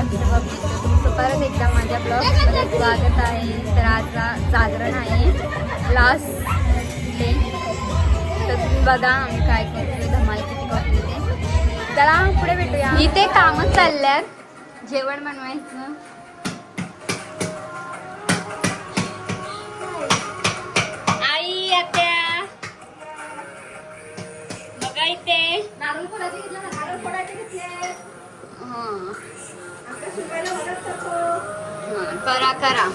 नमस्कार तुमचं परत एकदा माझ्या ब्लॉगमध्ये स्वागत आहे. तर आजचा जागरण आहे लास्ट डे तर तुम्ही बघा आम्ही काय करतोय. धमाल किती करतोय. ते चला पुढे भेटूया. इथे कामं चालल्यात. जेवण बनवायचं. नारळ फोडायचे घेतले ना नारळ फोडायचे घेतले. हां. करा करा.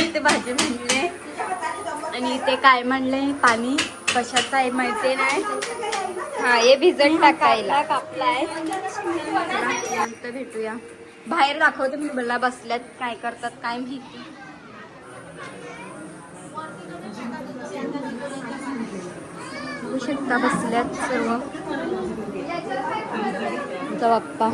इथे भाजी म्हणले. आणि इथे काय म्हणले? पाणी. कशाचं आहे माहिती नाही. हा हे भिजत टाकायला. कापलाय भेटूया. बाहेर दाखवते मी मला बसल्यात. काय करतात काय माहिती. बघू शकता बसल्यात सर्व. आमचा बाप्पा.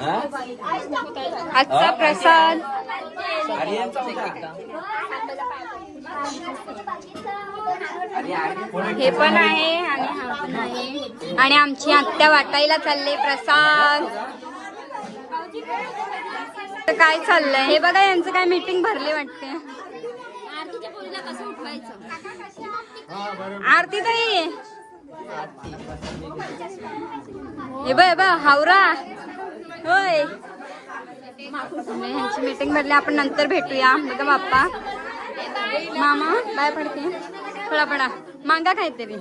हा? आजचा प्रसाद? हे पण आहे आणि हा पण आहे. आणि आमची आत्या वाटायला चालले प्रसाद. तर काय चाललंय? हे बघा यांचं काय मीटिंग भरली वाटते. आरती ताई. हे बघ बघ हावरा. होय. ह्यांची मीटिंग भरली आपण नंतर भेटूया बघा बाप्पा. मामा बाय पडते. पडा पडा. मांगा काहीतरी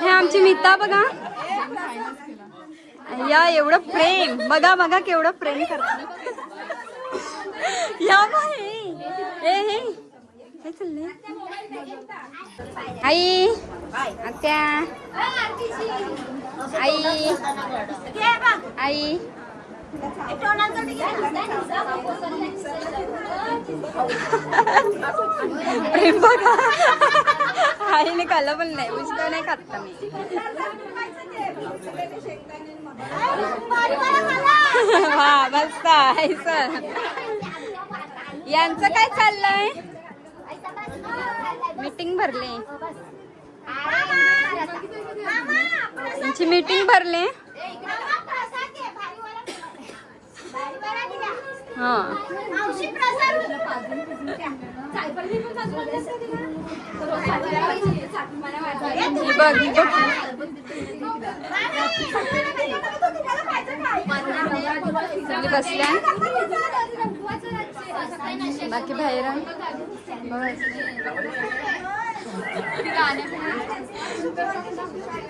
हे आमची मिता बघा. या एवढं प्रेम. बघा बघा केवढं प्रेम करत. या बाई. हे. काय चाललंय आई. आत्या. आई. आई. बघा आईने खाल्लं पण नाही. उचलं नाही खात मी? हा मस्त आहे सर. यांचं काय चाललंय? मीटिंग भरले. यांची मीटिंग भरले. बसल्या बाकी बाहेर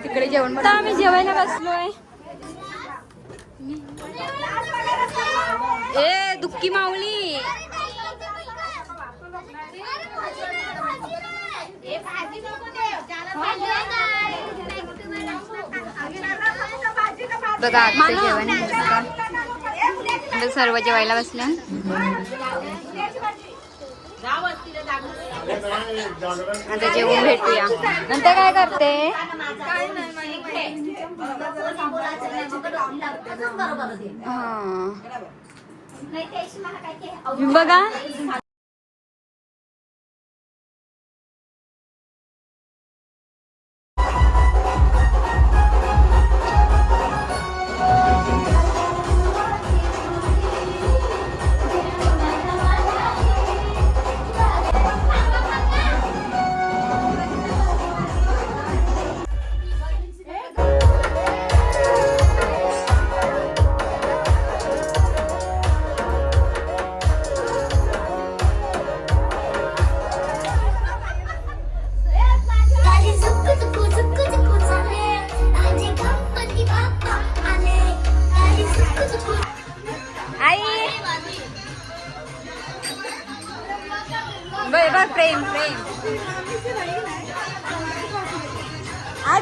तिकडे जेवण आम्ही जेवायला बसलोय. ए दुःखी माऊली. बघा आजचं जेवण सर्व जेवायला बसल्या. आता जेवून भेटूया. नंतर काय करते? हा. बघा.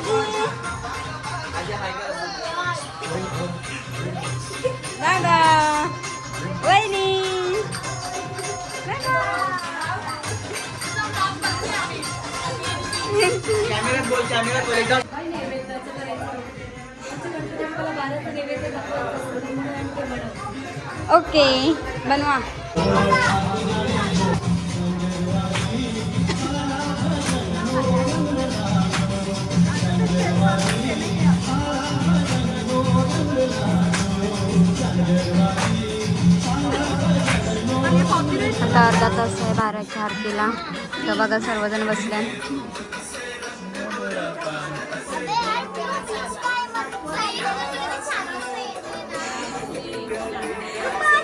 आजी दादा वहिनी कॅमेऱ्यात बोल कॅमेऱ्यात बोल एकदम ओके बनवा आता अर्धा तास आहे बाराच्या आरतीला. तर बघा सर्वजण बसल्या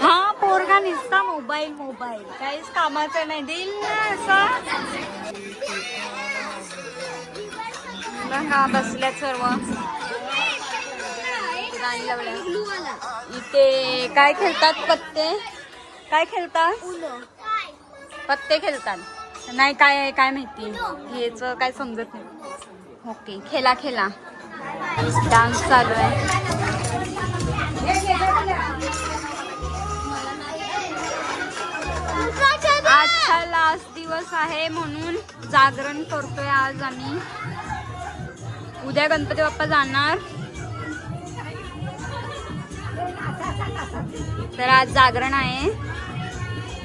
हा पोरगा निसता मोबाईल मोबाईल. काहीच कामाचं नाही. देईल ना असं. बघा बसल्यात सर्व. गाणी लावल्या इथे काय खेळतात पत्ते? काय खेळतात पत्ते खेळतात. नाही काय काय माहिती. हेच काय समजत नाही. ओके खेळा खेळा डान्स चालू आहे. आजचा लास्ट दिवस आहे म्हणून जागरण करतोय आज आम्ही. उद्या गणपती बाप्पा जाणार. तर आज जागरण आहे.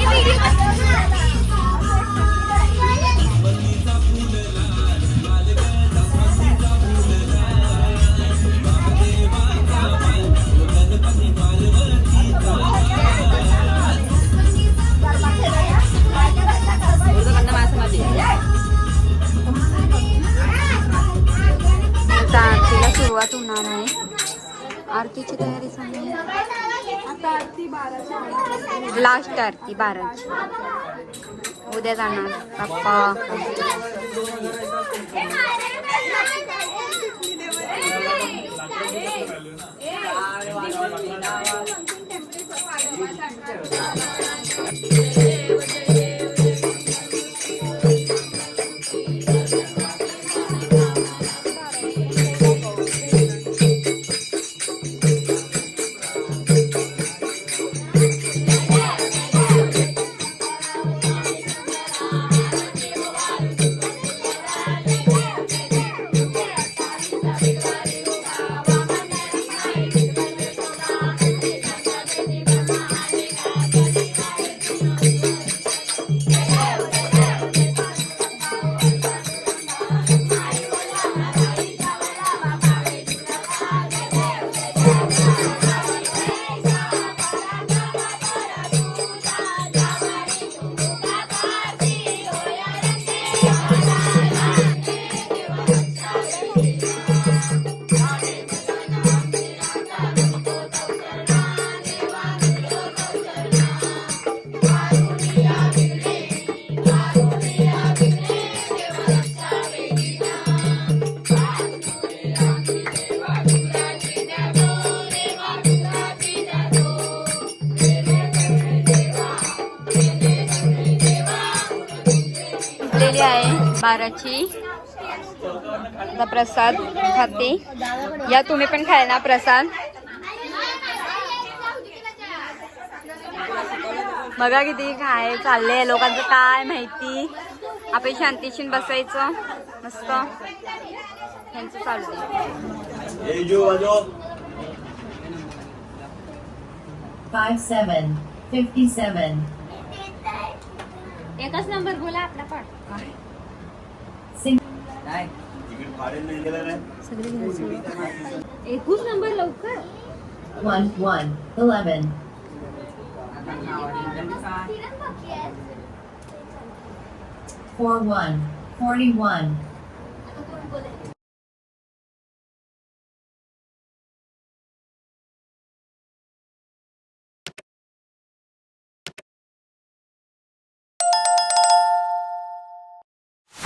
你们一定把车。लास्ट आरती बाराची उद्या जाणार पप्पा बाराची. आता प्रसाद खाते. या तुम्ही पण खायला प्रसाद. बघा किती काय चाललंय लोकांचं काय माहिती. आपण शांतीशीन बसायचं. मस्त. यांचं चालू एकच नंबर बोला आपला पण. एकूच नंबर लवकर one one eleven four one forty one